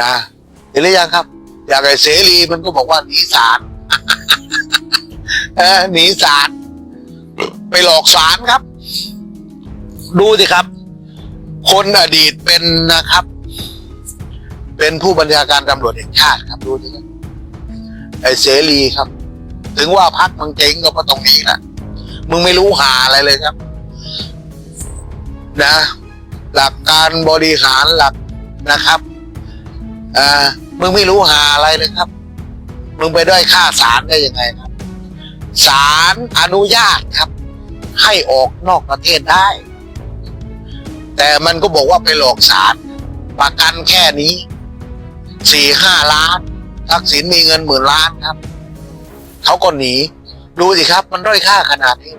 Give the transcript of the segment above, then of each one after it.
นะเห็นหรือยังครับ อยางไอ้เสรีมันก็บอกว่าหนีศาลหนีศาลไปหลอกศาลครับ ดูสิครับ คนอดีตเป็นนะครับ เป็นผู้บัญชาการตำรวจแห่งชาติครับดูสิครับไอ้เสรีครับ ถึงว่าพักมึงเจ๊งก็เพราะตรงนี้แหละมึงไม่รู้หาอะไรเลยครับ นะ หลักการบริหารหลักนะครับ อ่ามึงไม่รู้หาอะไรเลยครับ มึงไปด้อยค่าสารได้ยังไงครับศาลอนุญาตครับ ให้ออกนอกประเทศได้ แต่มันก็บอกว่าไปหลอกศาลประกันแค่นี้สี่ห้าล้าน ทักษิณมีเงินหมื่นล้านครับเขาก็หนีดูสิครับ มันด้อยค่าขนาดนี้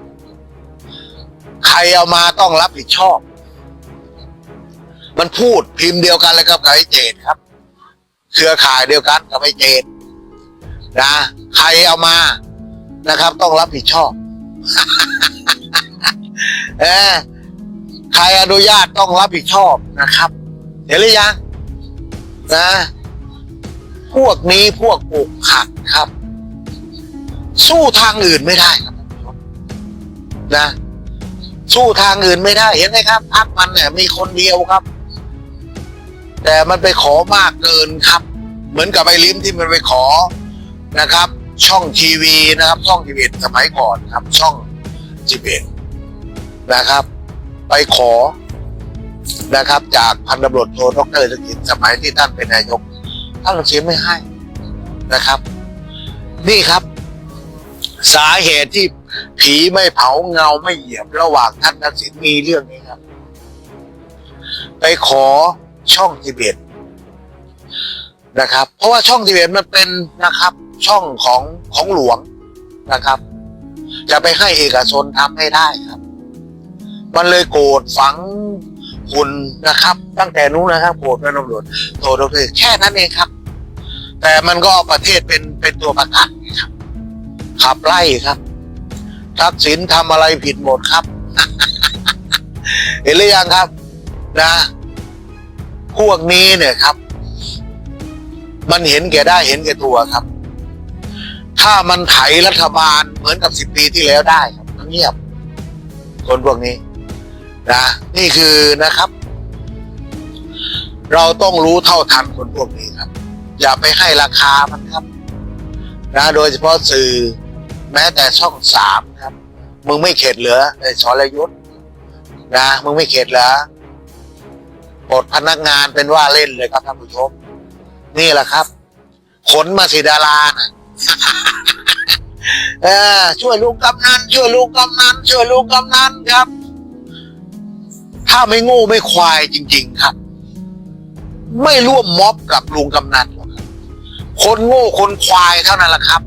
ใครเอามาต้องรับผิดชอบ มันพูดพิมพ์เดียวกันเลยครับกับไอ้เจดครับ เครือข่ายเดียวกันกับไอ้เจดนะใครเอามานะครับ ต้องรับผิดชอบเออใครอนุญาตต้องรับผิดชอบนะครับเห็นหรือยังนะ พวกนี้พวกปลูกขัดครับ สู้ทางอื่นไม่ได้ครับนะ สู้ทางอื่นไม่ได้เห็นไหมครับพักมันเนี่ยมีคนเดียวครับ แต่มันไปขอมากเกินครับ เหมือนกับไอ้ลิ้มที่มันไปขอนะครับ ช่องทีวีนะครับ ช่องทีวีสมัยก่อนครับ ช่องจีเนนะครับ ไปขอนะครับ จากพันตำรวจโทดรธกิจสมัยที่ท่านเป็นนายกท่านเสียไม่ให้นะครับ นี่ครับ สาเหตุที่ผีไม่เผาเงาไม่เหยียบระหว่างท่านทักษิณมีเรื่องนี้ครับ ไปขอ ช่องทิเบตนะครับ เพราะว่าช่องทิเบตมันเป็นนะครับ ช่องของของหลวงนะครับ จะไปให้เอกชนทำไม่ได้ครับ มันเลยโกรธฝังหุ่นนะครับ ตั้งแต่นู้นนะครับโกรธเป็นตำรวจโทษโทษแค่นั้นเองครับ แต่มันก็เอาประเทศเป็นเป็นตัวประกันครับขับไล่ครับทักษิณทำอะไรผิดหมดครับ เห็นหรือยังครับ นะ พวกนี้เนี่ยครับ มันเห็นแก่ได้เห็นแก่ตัวครับ ถ้ามันไถรัฐบาลเหมือนกับสิบปีที่แล้วได้ครับเงียบ คนพวกนี้นะนี่คือนะครับ เราต้องรู้เท่าทันคนพวกนี้ครับ อย่าไปให้ราคามันครับนะโดยเฉพาะสื่อแม้แต่ช่องสามครับ มึงไม่เข็ดเหรอไอ้สรยุทธ์นะมึงไม่เข็ดเหรอ ปลดพนักงานเป็นว่าเล่นเลยครับท่านผู้ชม นี่แหละครับ ขนมาสิดารานะเออช่วยลูกกำนันช่วยลูกกำนันช่วยลูกกำนันครับ ถ้าไม่งูไม่ควายจริง ๆ ครับ ไม่ร่วมม็อบกับลุงกำนันหรอกครับคนโง่คนควายเท่านั้นแหละครับ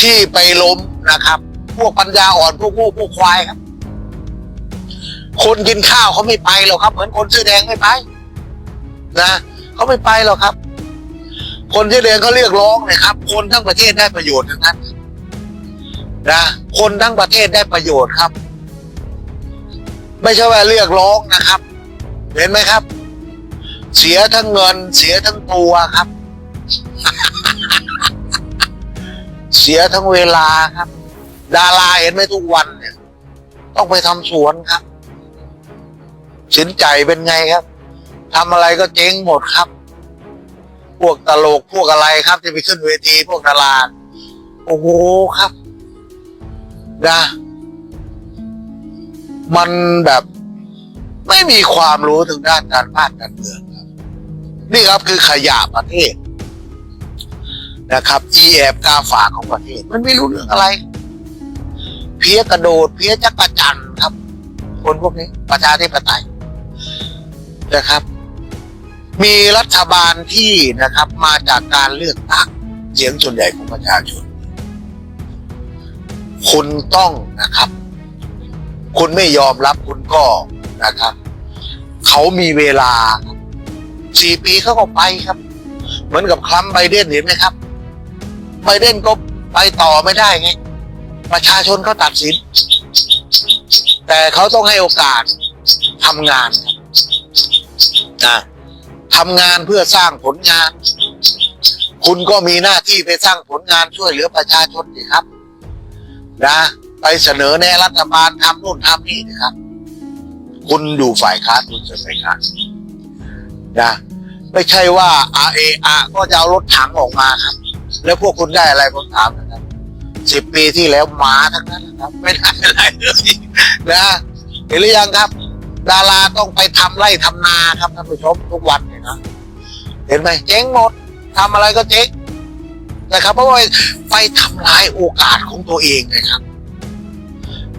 ที่ไปล้มนะครับ พวกปัญญาอ่อนพวกโง่พวกควายครับ คนกินข้าวเขาไม่ไปหรอกครับ เหมือนคนเสื้อแดงไม่ไป นะเขาไม่ไปหรอกครับ คนเสื้อแดงเขาเรียกร้องนะครับ คนทั้งประเทศได้ประโยชน์ทั้งนั้นนะคนทั้งประเทศได้ประโยชน์ครับ ไม่ใช่ว่าเรียกร้องนะครับ เห็นไหมครับ เสียทั้งเงิน เสียทั้งตัวครับ เสียทั้งเวลาครับ ดาราเห็นไหมทุกวันเนี่ย ต้องไปทำสวนครับ สินใจเป็นไงครับทำอะไรก็เจ๊งหมดครับ พวกตลกพวกอะไรครับที่ไปขึ้นเวทีพวกดาราโอ้โหครับนะมันแบบไม่มีความรู้ถึงด้านการบ้านการเมืองครับ นี่ครับคือขยะประเทศนะครับ อีแอบกาฝากของประเทศ มันไม่รู้เรื่องอะไร เพี้ยกระโดด เพี้ยจักระจันครับ คนพวกนี้ประชาธิปไตย นะครับ มีรัฐบาลที่นะครับ มาจากการเลือกตั้งเสียงส่วนใหญ่ของประชาชน คุณต้องนะครับ คุณไม่ยอมรับคุณก็นะครับ เขามีเวลาสี่ปีเขาก็ไปครับ เหมือนกับคลัมไบเดนเห็นไหมครับไบเดนก็ไปต่อไม่ได้ไงประชาชนเขาตัดสิน แต่เขาต้องให้โอกาสทำงานครับ นะทำงานเพื่อสร้างผลงาน คุณก็มีหน้าที่ไปสร้างผลงานช่วยเหลือประชาชนสิครับนะไปเสนอแนะรัฐบาลทำนู่นทำนี่นะครับ คุณอยู่ฝ่ายค้านคุณจะฝ่ายค้านนะไม่ใช่ว่าอาเออาก็จะเอารถถังออกมาครับ แล้วพวกคุณได้อะไรผมถามนะครับสิบปีที่แล้วหมาทั้งนั้นนะครับ ไม่ได้อะไรเลยนะเห็นหรือยังครับ ดาราต้องไปทำไร่ทำนาครับท่านผู้ชมทุกวันเนี่ยนะเห็นไหมเจ๊งหมดทำอะไรก็เจ๊งนะครับเพราะว่าไปทำลายโอกาสของตัวเองนะครับ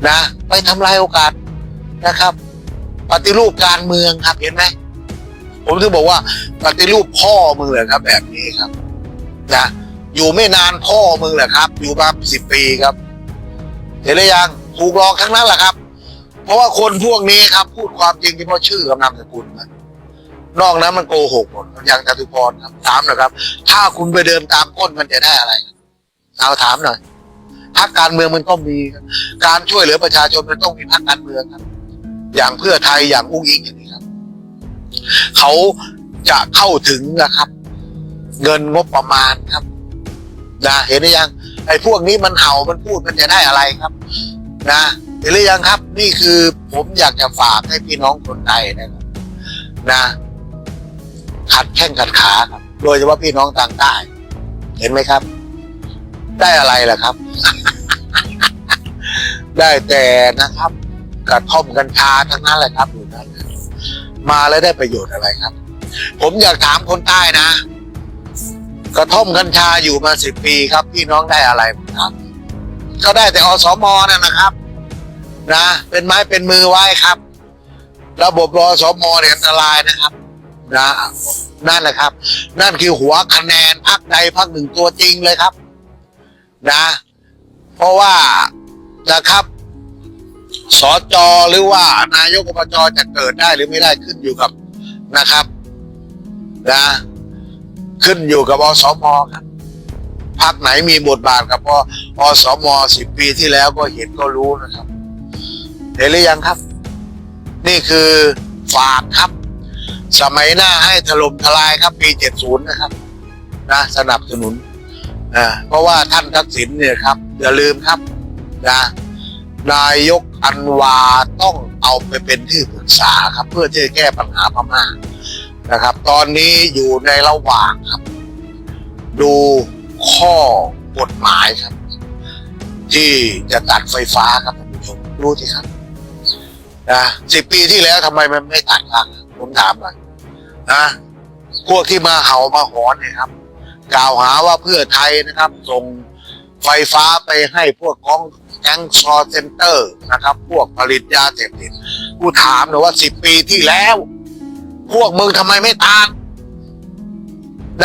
นะ ไปทำลายโอกาสนะครับ ปฏิรูปการเมืองครับ เห็นไหมผมถึงบอกว่า ปฏิรูปพ่อมึงเลยครับ แบบนี้ครับนะอยู่ไม่นานพ่อมึงแหละครับ อยู่มาสิบปีครับ เห็นหรือยังถูกหลอกทั้งนั้นแหละครับ เพราะว่าคนพวกนี้ครับ พูดความจริงเฉพาะชื่อกับนามสกุลนะนอกนั้นมันโกหกหมดอย่างจตุพรครับถามหน่อยครับ ถ้าคุณไปเดินตามก้นมันจะได้อะไรเอาถามหน่อยพรรคการเมืองมันต้องมีการช่วยเหลือประชาชนมันต้องมีพรรคการเมืองครับ อย่างเพื่อไทยอย่างอุ้งอิงอย่างนี้ครับ เขาจะเข้าถึงนะครับ เงินงบประมาณครับนะเห็นหรือยังไอ้พวกนี้มันเห่ามันพูดมันจะได้อะไรครับ นะ ห็นหรือยังครับ นี่คือผมอยากจะฝากให้พี่น้องคนไทยนะครับนะขัดแข้งขัดขาครับ โดยเฉพาะพี่น้องทางใต้ เห็นไหมครับ ได้อะไรล่ะครับ ได้แต่นะครับกระท่อมกัญชาทั้งนั้นแหละครับอยู่นั้นมาแล้วได้ประโยชน์อะไรครับ ผมอยากถามคนใต้นะ กระท่อมกัญชาอยู่มาสิบปีครับ พี่น้องได้อะไรครับ ก็ได้แต่อสมนั่นนะครับ นะ เป็นไม้เป็นมือไว้ครับ ระบบรอสมเนี่ยอันตรายนะครับนะนั่นแหละครับ นั่นคือหัวคะแนนพักใดพักหนึ่งตัวจริงเลยครับ นะ เพราะว่านะครับสจหรือว่านายกอบจจะเกิดได้หรือไม่ได้ขึ้นอยู่กับนะครับนะขึ้นอยู่กับอสมครับพักไหนมีบทบาทกับออสมสิบปีที่แล้วก็เห็นก็รู้นะครับ เห็นหรือยังครับ นี่คือฝากครับ สมัยหน้าให้ถล่มทลายครับ ปีเจ็ดศูนย์นะครับ นะสนับสนุนอ่าเพราะว่าท่านทักษิณเนี่ยครับ อย่าลืมครับนะนายกอันวาต้องเอาไปเป็นที่ปรึกษาครับ เพื่อที่จะแก้ปัญหาพม่านะครับ ตอนนี้อยู่ในระหว่างครับ ดูข้อกฎหมายครับ ที่จะตัดไฟฟ้าครับท่านผู้ชมรู้สิครับ นะสิบปีที่แล้วทำไมมันไม่ตัดล่ะผมถามหน่อยนะพวกที่มาเห่ามาหอนเนี่ยครับ กล่าวหาว่าเพื่อไทยนะครับ ส่งไฟฟ้าไปให้พวกของแก๊งซอเซนเตอร์นะครับ พวกผลิตยาเสพติดกูถามหน่อยว่าสิบปีที่แล้ว พวกมึงทำไมไม่ตาน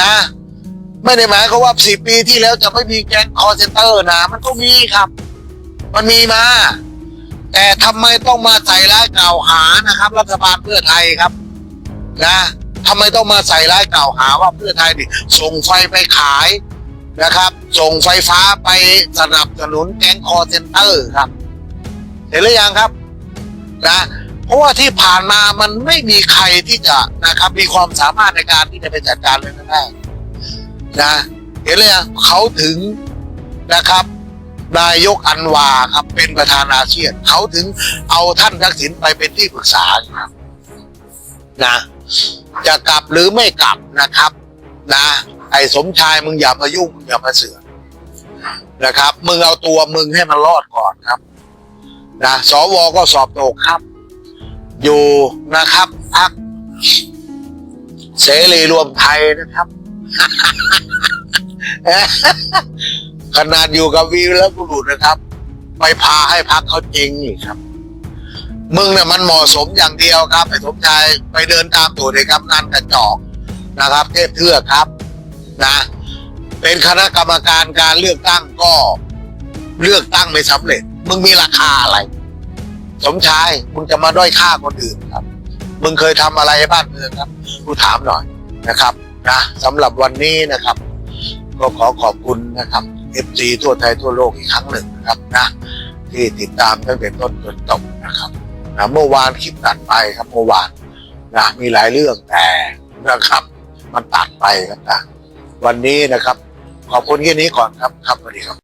นะ ไม่ได้หมายความว่าสิบปีที่แล้วจะไม่มีแก๊งคอเซนเตอร์นะ มันก็มีครับ มันมีมา แต่ทำไมต้องมาใส่ร้ายกล่าวหานะครับ รัฐบาลเพื่อไทยครับนะทำไมต้องมาใส่ร้ายกล่าวหาว่าเพื่อไทยดิส่งไฟไปขายนะครับ ส่งไฟฟ้าไปสนับสนุนแก๊งคอเซ็นเตอร์ครับ เห็นหรือยังครับนะเพราะว่าที่ผ่านมามันไม่มีใครที่จะนะครับ มีความสามารถในการที่จะไปจัดการเรื่องนั้นได้นะเห็นเลยงเขาถึงนะครับ นายกอันวาครับเป็นประธานอาเซียนเขาถึงเอาท่านทักษิณไปเป็นที่ปรึกษาครับนะจะกลับหรือไม่กลับนะครับ นะ ไอ้สมชายมึงอย่ามายุ่งมึงอย่ามาเสือกนะครับ มึงเอาตัวมึงให้มันรอดก่อนครับ นะสวก็สอบตกครับ อยู่นะครับพักเสรีรวมไทยนะครับ ขนาดอยู่กับวีรบุรุษนะครับ ไปพาให้พักเขาจริงอีกครับ มึงเนี่ยมันเหมาะสมอย่างเดียวครับไอ้สมชายไปเดินตามตัวเด็กกำนันกระจอกนะครับ เทพเทือกครับนะ เป็นคณะกรรมการการเลือกตั้งก็เลือกตั้งไม่สำเร็จ มึงมีราคาอะไร สมชายมึงจะมาด้อยค่าคนอื่นครับ มึงเคยทำอะไรให้บ้านเมืองครับกูถามหน่อยนะครับนะสำหรับวันนี้นะครับ ก็ขอขอบคุณนะครับ FG ทั่วไทยทั่วโลกอีกครั้งหนึ่งนะครับนะที่ติดตามตั้งแต่ต้นจนจบนะครับนะเมื่อวานคลิปตัดไปครับเมื่อวานนะมีหลายเรื่องแต่นะครับ มันตัดไปครับวันนี้นะครับ ขอบคุณแค่นี้ก่อนครับครับสวัสดีครับ